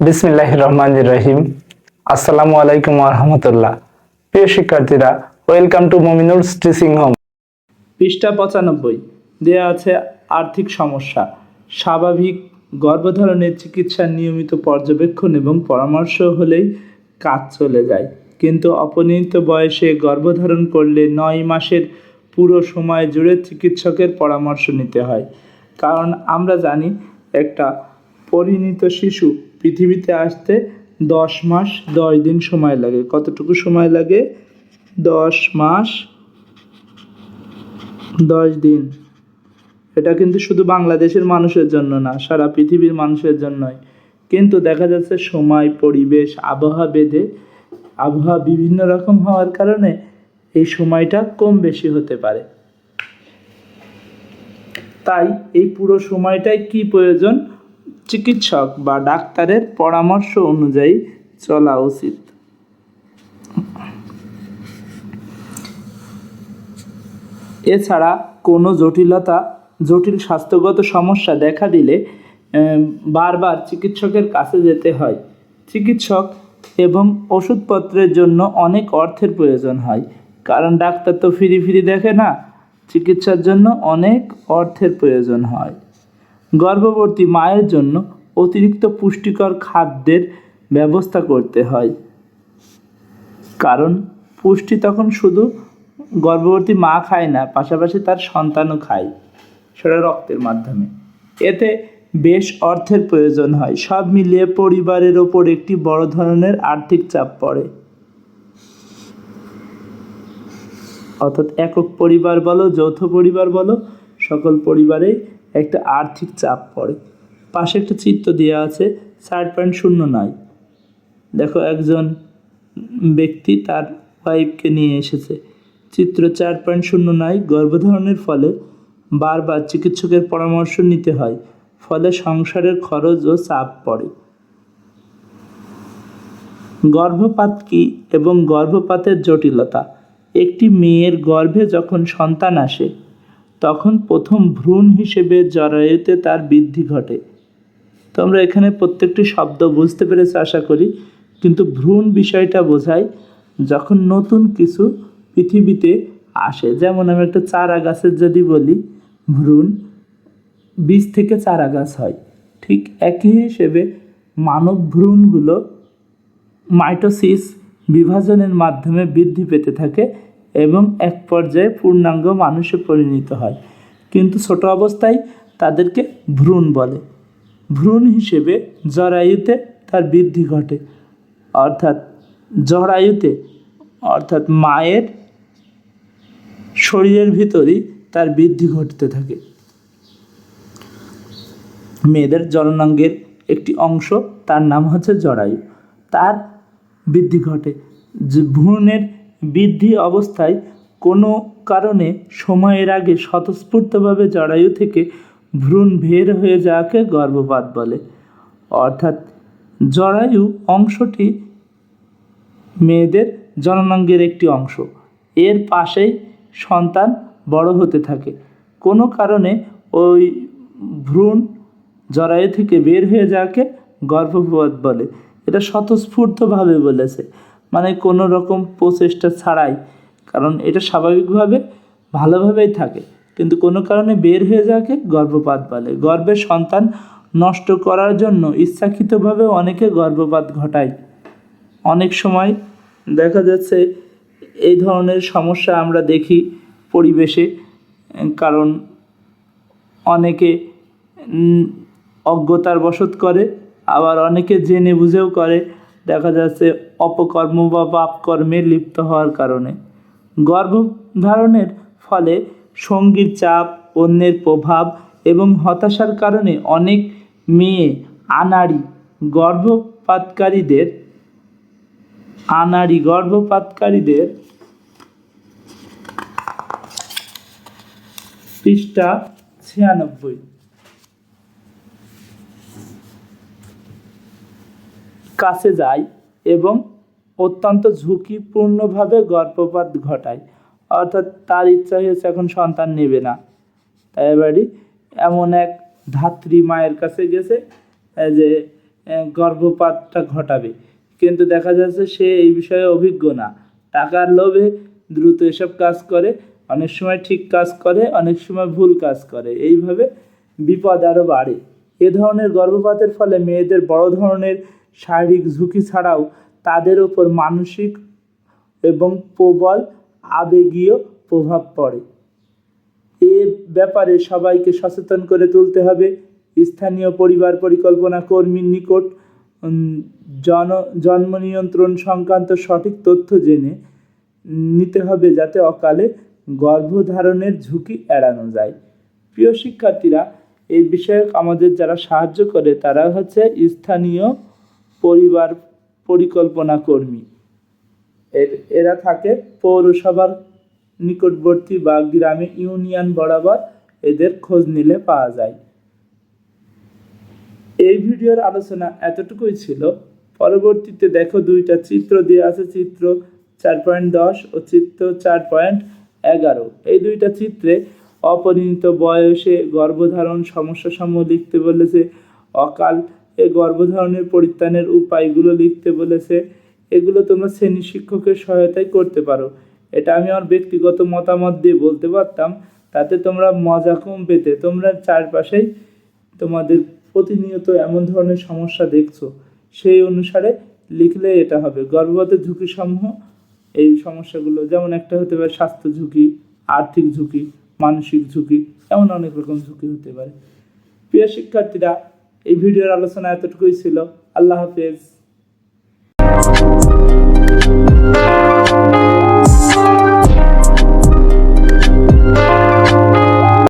বিসমিল্লাহ রহমান রহিম আসসালামু আলাইকুম রহমতুল্লাহ। প্রিয় শিক্ষার্থীরা, welcome to Mominul teaching home. পৃষ্ঠা পঁচানব্বই। দেয়া আছে আর্থিক সমস্যা, স্বাভাবিক গর্ভধারণের চিকিৎসার নিয়মিত পর্যবেক্ষণ এবং পরামর্শ হলেই কাজ চলে যায়। কিন্তু অপরিণত বয়সে গর্ভধারণ করলে নয় মাসের পুরো সময় জুড়ে চিকিৎসকের পরামর্শ নিতে হয়। কারণ আমরা জানি, একটা পরিণত শিশু পৃথিবীতে আসতে দশ মাস, দশ দিন সময় লাগে। কতটুকু সময় লাগে? দশ মাস, দশ দিন। এটা কিন্তু শুধু বাংলাদেশের মানুষের জন্য না, সারা পৃথিবীর মানুষের জন্যই। কিন্তু দেখা যাচ্ছে সময়, পরিবেশ, আবহাওয়া বেঁধে আবহাওয়া বিভিন্ন রকম হওয়ার কারণে এই সময়টা কম বেশি হতে পারে। তাই এই পুরো সময়টাই কি প্রয়োজন? চিকিৎসক বা ডাক্তারের পরামর্শ অনুযায়ী চলা উচিত। এছাড়া কোনো জটিলতা, জটিল স্বাস্থ্যগত সমস্যা দেখা দিলে বারবার চিকিৎসকের কাছে যেতে হয়। চিকিৎসক এবং ওষুধপত্রের জন্য অনেক অর্থের প্রয়োজন হয়, কারণ ডাক্তার তো ফিরি ফিরি দেখে না, চিকিৎসার জন্য অনেক অর্থের প্রয়োজন হয়। গর্ভবতী মায়ের জন্য অতিরিক্ত পুষ্টিকর খাদ্যের ব্যবস্থা করতে হয়। কারণ পুষ্টি তখন শুধু গর্ভবতী মা খায় না, পাশাপাশি তার সন্তানও খায় সেটা রক্তের মাধ্যমে। এতে বেশ অর্থের প্রয়োজন হয়। সব মিলিয়ে পরিবারের ওপর একটি বড় ধরনের আর্থিক চাপ পড়ে। অর্থাৎ একক পরিবার বলো, যৌথ পরিবার বলো, সকল পরিবারেই একটা আর্থিক চাপ পড়ে। পাশে একটা চিত্র দেওয়া আছে, চার পয়েন্ট শূন্য নয় দেখো একজন ব্যক্তি তার ওয়াইফকে নিয়ে এসেছে। চিত্র চার পয়েন্ট শূন্য নয় গর্ভধারণের ফলে বারবার চিকিৎসকের পরামর্শ নিতে হয়, ফলে সংসারের খরচ ও চাপ পড়ে। গর্ভপাত কি এবং গর্ভপাতের জটিলতা? একটি মেয়ের গর্ভে যখন সন্তান আসে তখন প্রথম ভ্রূণ হিসেবে জরায়ুতে তার বৃদ্ধি ঘটে। তোমরা এখানে প্রত্যেকটি শব্দ বুঝতে পেরেছ, আশা করি। কিন্তু ভ্রূণ বিষয়টা বোঝায় যখন নতুন কিছু পৃথিবীতে আসে। যেমন আমি একটা চারা গাছের যদি বলি, ভ্রূণ বীজ থেকে চারা গাছ হয়। ঠিক একই হিসেবে মানব ভ্রূণগুলো মাইটোসিস বিভাজনের মাধ্যমে বৃদ্ধি পেতে থাকে। এবং এক পর্যায়ে পূর্ণাঙ্গ মানুষে পরিণত হয়। কিন্তু ছোট অবস্থায় তাদেরকে ভ্রূণ বলে। ভ্রূণ হিসেবে জরায়ুতে তার বৃদ্ধি ঘটে। অর্থাৎ জরায়ুতে, অর্থাৎ মায়ের শরীরের ভিতরই তার বৃদ্ধি ঘটতে থাকে। মেয়েদের জননাঙ্গের একটি অংশ তার নাম হচ্ছে জরায়ু। তার বৃদ্ধি ঘটে। ভ্রূণের বৃদ্ধি অবস্থায় কোনো কারণে সময়ের আগে স্বতঃস্ফূর্তভাবে জরায়ু থেকে ভ্রূণ বের হয়ে যাওয়াকে গর্ভপাত বলে। অর্থাৎ জরায়ু অংশটি মেয়েদের জননাঙ্গের একটি অংশ। এর পাশেই সন্তান বড় হতে থাকে। কোনো কারণে ওই ভ্রূণ জরায়ু থেকে বের হয়ে যাওয়াকে গর্ভপাত বলে। এটা স্বতঃস্ফূর্তভাবে বলেছে। মানে কোনো রকম প্রচেষ্টা ছাড়াই। কারণ এটা স্বাভাবিকভাবে, ভালোভাবেই থাকে। কিন্তু কোনো কারণে বের হয়ে যাওয়াকে গর্ভপাত বলে। গর্ভের সন্তান নষ্ট করার জন্য ইচ্ছাকৃতভাবে অনেকে গর্ভপাত ঘটায়। অনেক সময় দেখা যাচ্ছে এই ধরনের সমস্যা আমরা দেখি পরিবেশে, কারণ অনেকে অজ্ঞতার বশত করে, আবার অনেকে জেনে বুঝেও করে। দেখা যাচ্ছে অপকর্ম বা পাপকর্মে লিপ্ত হওয়ার কারণে। গর্ভধারণের ফলে সঙ্গীর চাপ, অন্যের প্রভাব এবং হতাশার কারণে অনেক মেয়ে আনাড়ি গর্ভপাতকারীদের আনাড়ি গর্ভপাতকারীদের পৃষ্ঠা ছিয়ানব্বই। কাছে যায় এবং অত্যন্ত ঝুঁকিপূর্ণভাবে গর্ভপাত ঘটায়। অর্থাৎ তার ইচ্ছা হয়েছে এখন সন্তান নেবে না। তাই এবারই এমন এক ধাত্রী মায়ের কাছে গেছে যে গর্ভপাতটা ঘটাবে। কিন্তু দেখা যাচ্ছে সে এই বিষয়ে অভিজ্ঞ না। টাকার লোভে দ্রুত এসব কাজ করে, অনেক সময় ঠিক কাজ করে, অনেক সময় ভুল কাজ করে। এইভাবে বিপদ আরও বাড়ে। এ ধরনের গর্ভপাতের ফলে মেয়েদের বড় ধরনের শারীরিক ঝুঁকি ছাড়াও তাদের ওপর মানসিক এবং প্রবল আবেগীয় প্রভাব পড়ে। এ ব্যাপারে সবাইকে সচেতন করে তুলতে হবে। স্থানীয় পরিবার পরিকল্পনা কর্মীর নিকট জন, জন্ম নিয়ন্ত্রণ সংক্রান্ত সঠিক তথ্য জেনে নিতে হবে যাতে অকালে গর্ভধারণের ঝুঁকি এড়ানো যায়। প্রিয় শিক্ষার্থীরা এই বিষয়ে আমাদের যারা সাহায্য করে, তারা হচ্ছে স্থানীয় পরিবার পরিকল্পনা কর্মী। এর থাকে পৌরসভার নিকটবর্তী বা গ্রামে ইউনিয়ন বরাবর এদের খোঁজ নিলে পাওয়া যায়। এই ভিডিওর আলোচনা এতটুকুই ছিল। পরবর্তীতে দেখো দুইটা চিত্র দিয়ে আছে, চিত্র চার পয়েন্ট দশ ও চিত্র চার পয়েন্ট এগারো। এই দুইটা চিত্রে অপরিণত বয়সে গর্ভধারণ সমস্যা সমূহ লিখতে বলেছে, অকাল গর্ভধারণের পরিত্রাণের উপায়গুলো লিখতে বলেছে, এগুলো তোমরা শ্রেণি শিক্ষকের সহায়তায় করতে পারো। এটা আমি আমার ব্যক্তিগত মতামত দিয়ে বলতে পারতাম। তাতে তোমরা মজা কম পেতে। তোমরা চারপাশেই তোমাদের প্রতিনিয়ত এমন ধরনের সমস্যা দেখছ। সেই অনুসারে লিখলে এটা হবে। গর্ভপাতের ঝুঁকি সমূহ এই সমস্যাগুলো যেমন একটা হতে পারে স্বাস্থ্য ঝুঁকি, আর্থিক ঝুঁকি, মানসিক ঝুঁকি, এমন অনেক রকম ঝুঁকি হতে পারে। প্রিয় শিক্ষার্থীরা এই ভিডিওর আলোচনা এতটুকুই ছিল। আল্লাহ হাফেজ।